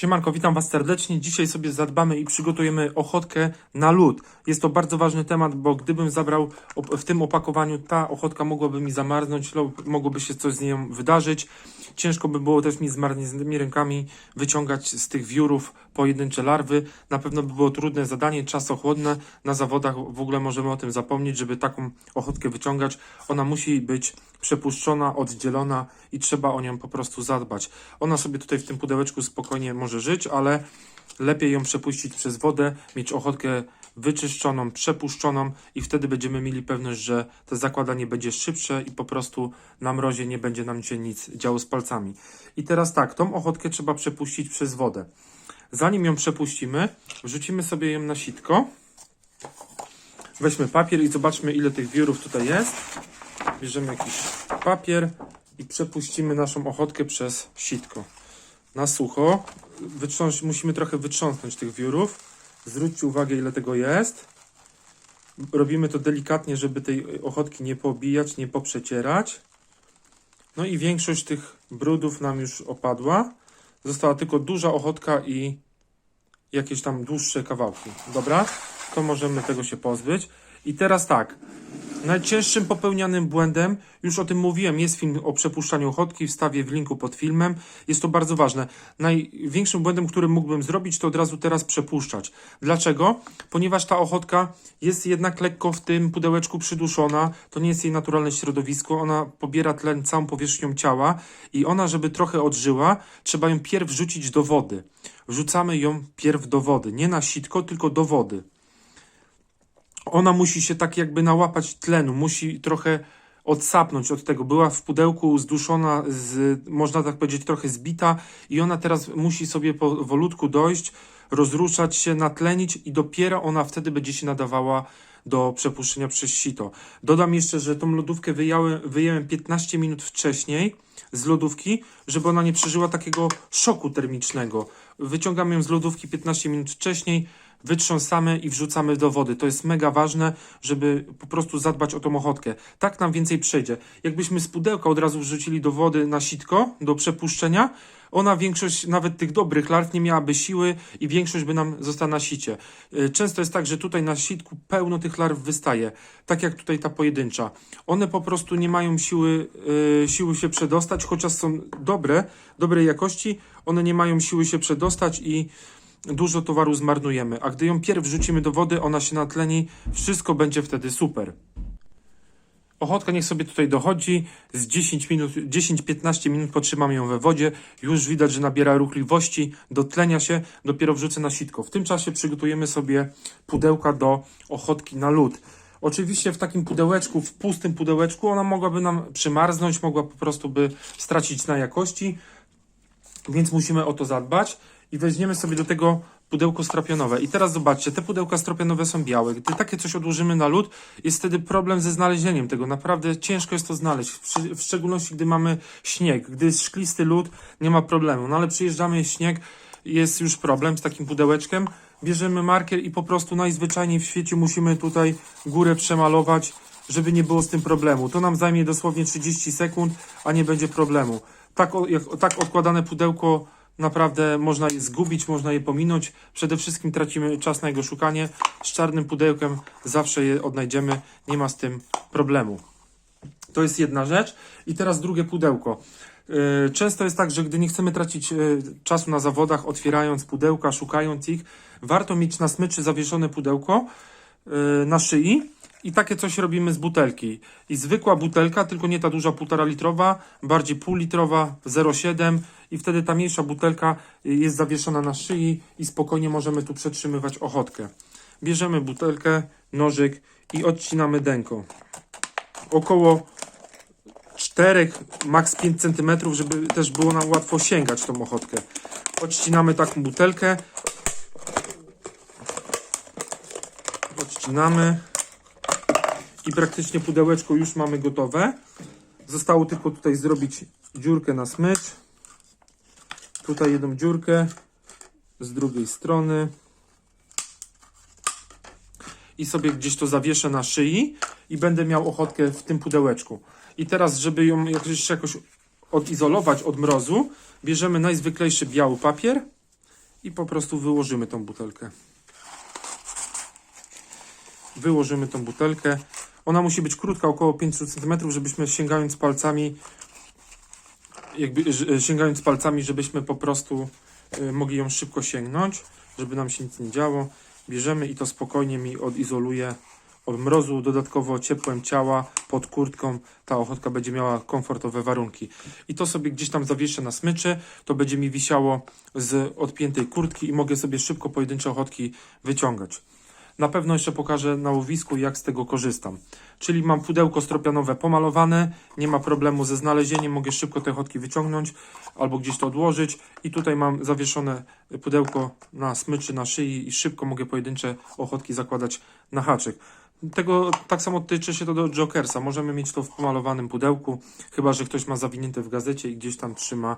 Siemanko, witam Was serdecznie. Dzisiaj sobie zadbamy i przygotujemy ochotkę na lód. Jest to bardzo ważny temat, bo gdybym zabrał w tym opakowaniu, ta ochotka mogłaby mi zamarznąć mogłoby się coś z nią wydarzyć. Ciężko by było też mi z marnymi rękami wyciągać z tych wiórów pojedyncze larwy. Na pewno by było trudne zadanie, czasochłodne. Na zawodach w ogóle możemy o tym zapomnieć, żeby taką ochotkę wyciągać. Ona musi być przepuszczona, oddzielona i trzeba o nią po prostu zadbać. Ona sobie tutaj w tym pudełeczku spokojnie może żyć, ale lepiej ją przepuścić przez wodę, mieć ochotkę wyczyszczoną, przepuszczoną i wtedy będziemy mieli pewność, że to zakładanie będzie szybsze i po prostu na mrozie nie będzie nam się nic działo z palcami. I teraz tak, tą ochotkę trzeba przepuścić przez wodę. Zanim ją przepuścimy, wrzucimy sobie ją na sitko. Weźmy papier i zobaczmy ile tych wiórów tutaj jest. Bierzemy jakiś papier i przepuścimy naszą ochotkę przez sitko. Na sucho. Wytrząs- musimy trochę wytrząsnąć tych wiórów. Zwróćcie uwagę, ile tego jest. Robimy to delikatnie, żeby tej ochotki nie pobijać, nie poprzecierać. No i większość tych brudów nam już opadła. Została tylko duża ochotka i jakieś tam dłuższe kawałki. Dobra? To możemy tego się pozbyć. I teraz tak. Najcięższym popełnianym błędem, już o tym mówiłem, jest film o przepuszczaniu ochotki, wstawię w linku pod filmem. Jest to bardzo ważne. Największym błędem, który mógłbym zrobić, to od razu teraz przepuszczać. Dlaczego? Ponieważ ta ochotka jest jednak lekko w tym pudełeczku przyduszona, to nie jest jej naturalne środowisko, ona pobiera tlen całą powierzchnią ciała i ona, żeby trochę odżyła, trzeba ją pierw wrzucić do wody. Wrzucamy ją pierw do wody, nie na sitko, tylko do wody ona musi się tak jakby nałapać tlenu, musi trochę odsapnąć od tego. Była w pudełku zduszona, z, można tak powiedzieć, trochę zbita i ona teraz musi sobie powolutku dojść, rozruszać się, natlenić i dopiero ona wtedy będzie się nadawała do przepuszczenia przez sito. Dodam jeszcze, że tą lodówkę wyjąłem, wyjąłem 15 minut wcześniej z lodówki, żeby ona nie przeżyła takiego szoku termicznego. Wyciągamy ją z lodówki 15 minut wcześniej, wytrząsamy i wrzucamy do wody. To jest mega ważne, żeby po prostu zadbać o tą ochotkę. Tak nam więcej przejdzie. Jakbyśmy z pudełka od razu wrzucili do wody na sitko, do przepuszczenia, ona większość nawet tych dobrych larw nie miałaby siły i większość by nam została na sicie. Y, Często jest tak, że tutaj na sitku pełno tych larw wystaje, tak jak tutaj ta pojedyncza. One po prostu nie mają siły, y, siły się przedostać, chociaż są dobre, dobrej jakości, one nie mają siły się przedostać i dużo towaru zmarnujemy. A gdy ją pierw wrzucimy do wody, ona się natleni, wszystko będzie wtedy super. Ochotka niech sobie tutaj dochodzi, z 10 minut, 10-15 minut potrzymam ją we wodzie, już widać, że nabiera ruchliwości, do tlenia się, dopiero wrzucę na sitko. W tym czasie przygotujemy sobie pudełka do ochotki na lód. Oczywiście w takim pudełeczku, w pustym pudełeczku, ona mogłaby nam przymarznąć, mogła po prostu by stracić na jakości, więc musimy o to zadbać i weźmiemy sobie do tego pudełko stropionowe. I teraz zobaczcie, te pudełka stropionowe są białe. Gdy takie coś odłożymy na lód, jest wtedy problem ze znalezieniem tego. Naprawdę ciężko jest to znaleźć, w, szczególności gdy mamy śnieg. Gdy jest szklisty lód, nie ma problemu. No ale przyjeżdżamy, śnieg, jest już problem z takim pudełeczkiem. Bierzemy markier i po prostu najzwyczajniej w świecie musimy tutaj górę przemalować, żeby nie było z tym problemu. To nam zajmie dosłownie 30 sekund, a nie będzie problemu. Tak, tak odkładane pudełko naprawdę można je zgubić, można je pominąć. Przede wszystkim tracimy czas na jego szukanie. Z czarnym pudełkiem zawsze je odnajdziemy, nie ma z tym problemu. To jest jedna rzecz. I teraz drugie pudełko. Yy, Często jest tak, że gdy nie chcemy tracić yy, czasu na zawodach, otwierając pudełka, szukając ich, warto mieć na smyczy zawieszone pudełko yy, na szyi i takie coś robimy z butelki. I zwykła butelka, tylko nie ta duża półtora litrowa, bardziej półlitrowa, 0,7 i wtedy ta mniejsza butelka yy, jest zawieszona na szyi i spokojnie możemy tu przetrzymywać ochotkę. Bierzemy butelkę, nożyk i odcinamy dęką. Około 4, maks 5 cm, żeby też było nam łatwo sięgać tą ochotkę. Odcinamy taką butelkę. Odcinamy. I praktycznie pudełeczko już mamy gotowe. Zostało tylko tutaj zrobić dziurkę na smycz. Tutaj jedną dziurkę. Z drugiej strony. I sobie gdzieś to zawieszę na szyi i będę miał ochotkę w tym pudełeczku. I teraz, żeby ją jeszcze jakoś odizolować od mrozu, bierzemy najzwyklejszy biały papier i po prostu wyłożymy tą butelkę. Wyłożymy tą butelkę. Ona musi być krótka, około 500 cm, żebyśmy sięgając palcami, jakby ż- sięgając palcami, żebyśmy po prostu y, mogli ją szybko sięgnąć, żeby nam się nic nie działo. Bierzemy i to spokojnie mi odizoluje od mrozu, dodatkowo ciepłem ciała, pod kurtką ta ochotka będzie miała komfortowe warunki. I to sobie gdzieś tam zawieszę na smyczy, to będzie mi wisiało z odpiętej kurtki i mogę sobie szybko pojedyncze ochotki wyciągać. Na pewno jeszcze pokażę na łowisku, jak z tego korzystam. Czyli mam pudełko stropianowe pomalowane, nie ma problemu ze znalezieniem, mogę szybko te ochotki wyciągnąć albo gdzieś to odłożyć. I tutaj mam zawieszone pudełko na smyczy, na szyi i szybko mogę pojedyncze ochotki zakładać na haczyk. Tego tak samo tyczy się to do Jokersa. Możemy mieć to w pomalowanym pudełku, chyba że ktoś ma zawinięte w gazecie i gdzieś tam trzyma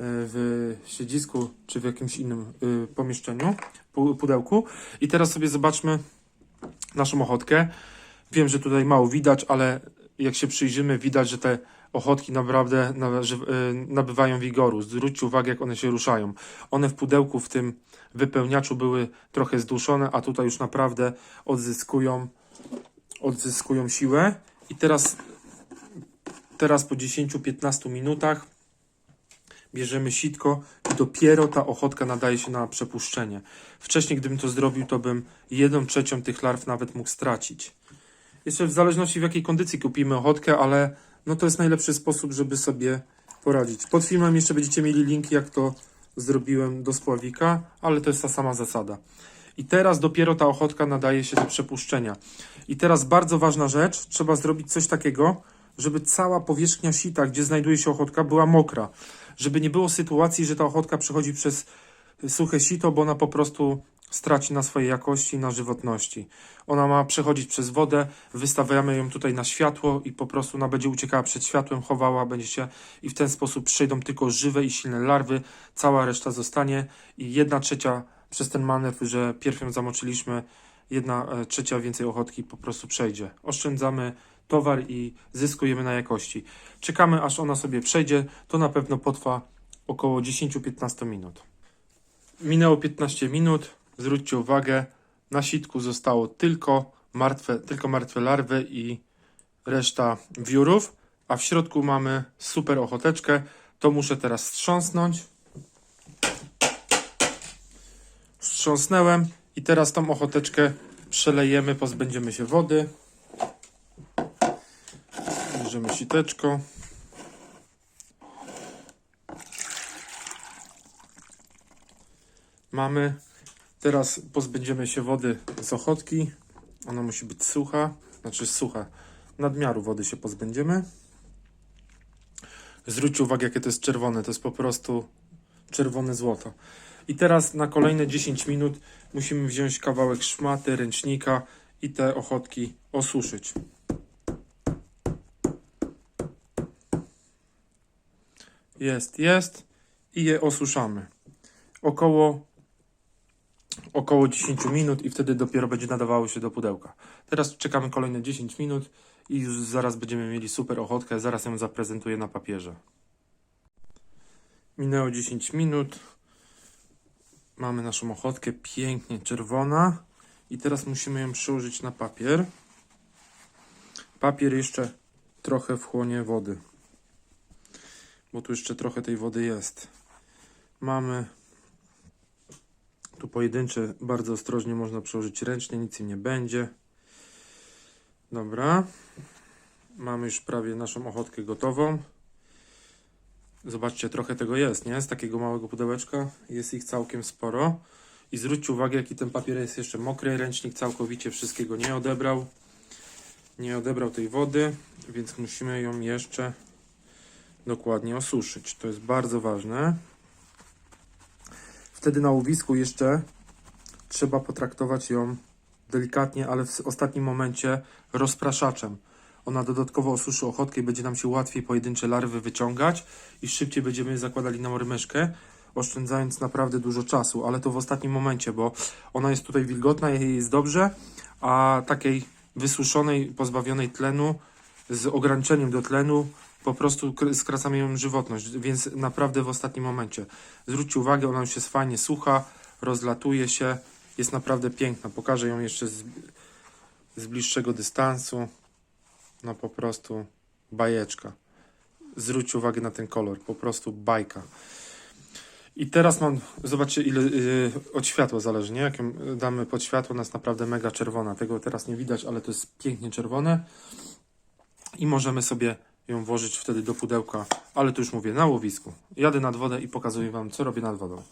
w siedzisku czy w jakimś innym y, pomieszczeniu, pu- pudełku. I teraz sobie zobaczmy naszą ochotkę. Wiem, że tutaj mało widać, ale jak się przyjrzymy, widać, że te ochotki naprawdę y, nabywają wigoru. Zwróćcie uwagę, jak one się ruszają. One w pudełku, w tym wypełniaczu były trochę zduszone, a tutaj już naprawdę odzyskują, odzyskują siłę. I teraz, teraz po 10-15 minutach bierzemy sitko i dopiero ta ochotka nadaje się na przepuszczenie. Wcześniej, gdybym to zrobił, to bym jedną trzecią tych larw nawet mógł stracić. Jeszcze w zależności w jakiej kondycji kupimy ochotkę, ale no to jest najlepszy sposób, żeby sobie poradzić. Pod filmem jeszcze będziecie mieli link, jak to zrobiłem do spławika, ale to jest ta sama zasada. I teraz dopiero ta ochotka nadaje się do przepuszczenia. I teraz bardzo ważna rzecz, trzeba zrobić coś takiego, żeby cała powierzchnia sita, gdzie znajduje się ochotka, była mokra. Żeby nie było sytuacji, że ta ochotka przechodzi przez suche sito, bo ona po prostu straci na swojej jakości, na żywotności. Ona ma przechodzić przez wodę, wystawiamy ją tutaj na światło i po prostu ona będzie uciekała przed światłem, chowała, będzie się i w ten sposób przejdą tylko żywe i silne larwy, cała reszta zostanie i jedna trzecia przez ten manewr, że pierw ją zamoczyliśmy, jedna e, trzecia więcej ochotki po prostu przejdzie. Oszczędzamy towar i zyskujemy na jakości. Czekamy aż ona sobie przejdzie, to na pewno potrwa około 10-15 minut. Minęło 15 minut. Zwróćcie uwagę, na sitku zostało tylko martwe, tylko martwe larwy i reszta wiórów, a w środku mamy super ochoteczkę. To muszę teraz wstrząsnąć. Wstrząsnęłem i teraz tą ochoteczkę przelejemy, pozbędziemy się wody. Bierzemy siteczko. Mamy. Teraz pozbędziemy się wody z ochotki. Ona musi być sucha, znaczy sucha. Nadmiaru wody się pozbędziemy. Zwróćcie uwagę, jakie to jest czerwone. To jest po prostu czerwone złoto. I teraz na kolejne 10 minut musimy wziąć kawałek szmaty, ręcznika i te ochotki osuszyć. Jest, jest. I je osuszamy. Około około 10 minut i wtedy dopiero będzie nadawało się do pudełka. Teraz czekamy kolejne 10 minut i już zaraz będziemy mieli super ochotkę. Zaraz ją zaprezentuję na papierze. Minęło 10 minut. Mamy naszą ochotkę pięknie czerwona i teraz musimy ją przyłożyć na papier. Papier jeszcze trochę wchłonie wody, bo tu jeszcze trochę tej wody jest. Mamy tu pojedyncze, bardzo ostrożnie można przełożyć ręcznie, nic im nie będzie. Dobra. Mamy już prawie naszą ochotkę gotową. Zobaczcie, trochę tego jest, nie? Z takiego małego pudełeczka jest ich całkiem sporo. I zwróćcie uwagę, jaki ten papier jest jeszcze mokry. Ręcznik całkowicie wszystkiego nie odebrał. Nie odebrał tej wody, więc musimy ją jeszcze dokładnie osuszyć. To jest bardzo ważne. Wtedy na łowisku jeszcze trzeba potraktować ją delikatnie, ale w ostatnim momencie rozpraszaczem. Ona dodatkowo osuszy ochotkę i będzie nam się łatwiej pojedyncze larwy wyciągać i szybciej będziemy zakładali na marmeszkę, oszczędzając naprawdę dużo czasu, ale to w ostatnim momencie, bo ona jest tutaj wilgotna, jej jest dobrze, a takiej wysuszonej, pozbawionej tlenu, z ograniczeniem do tlenu, po prostu kr- skracamy ją żywotność, więc naprawdę w ostatnim momencie. Zwróćcie uwagę, ona już jest fajnie sucha, rozlatuje się, jest naprawdę piękna. Pokażę ją jeszcze z, z bliższego dystansu. No po prostu bajeczka. Zwróćcie uwagę na ten kolor, po prostu bajka. I teraz mam, zobaczcie ile yy, od światła zależy, nie? Jak damy pod światło, ona jest naprawdę mega czerwona. Tego teraz nie widać, ale to jest pięknie czerwone. I możemy sobie ją włożyć wtedy do pudełka, ale to już mówię, na łowisku. Jadę nad wodę i pokazuję Wam, co robię nad wodą.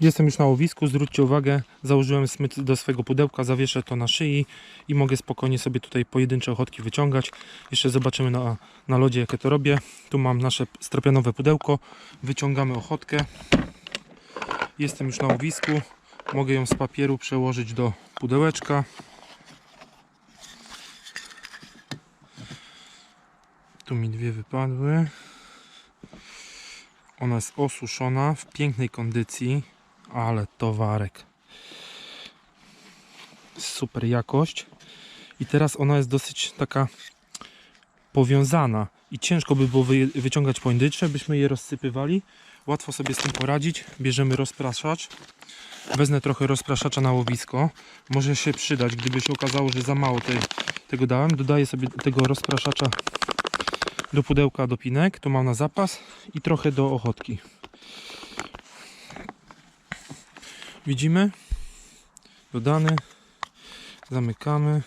Jestem już na łowisku, zwróćcie uwagę, założyłem smyk do swojego pudełka, zawieszę to na szyi i mogę spokojnie sobie tutaj pojedyncze ochotki wyciągać. Jeszcze zobaczymy na, na lodzie, jakie to robię. Tu mam nasze stropianowe pudełko, wyciągamy ochotkę. Jestem już na łowisku, mogę ją z papieru przełożyć do pudełeczka. Tu mi dwie wypadły. Ona jest osuszona, w pięknej kondycji, ale towarek. Super jakość. I teraz ona jest dosyć taka powiązana i ciężko by było wy, wyciągać pojedyncze, byśmy je rozsypywali. Łatwo sobie z tym poradzić. Bierzemy rozpraszacz. Wezmę trochę rozpraszacza na łowisko. Może się przydać, gdyby się okazało, że za mało tej, tego dałem. Dodaję sobie tego rozpraszacza do pudełka do pinek, to mam na zapas i trochę do ochotki. Widzimy? Dodany. Zamykamy.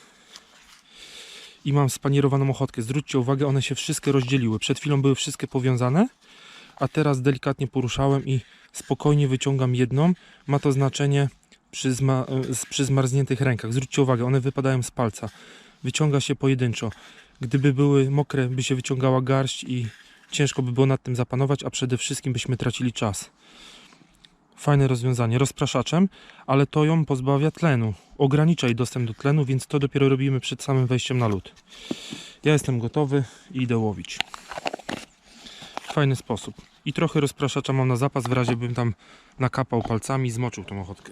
I mam spanierowaną ochotkę. Zwróćcie uwagę, one się wszystkie rozdzieliły. Przed chwilą były wszystkie powiązane, a teraz delikatnie poruszałem i spokojnie wyciągam jedną. Ma to znaczenie przy, zma przy zmarzniętych rękach. Zwróćcie uwagę, one wypadają z palca. Wyciąga się pojedynczo. Gdyby były mokre, by się wyciągała garść i ciężko by było nad tym zapanować, a przede wszystkim byśmy tracili czas. Fajne rozwiązanie, rozpraszaczem, ale to ją pozbawia tlenu. Ogranicza jej dostęp do tlenu, więc to dopiero robimy przed samym wejściem na lód. Ja jestem gotowy i idę łowić. Fajny sposób. I trochę rozpraszacza mam na zapas, w razie bym tam nakapał palcami i zmoczył tą ochotkę.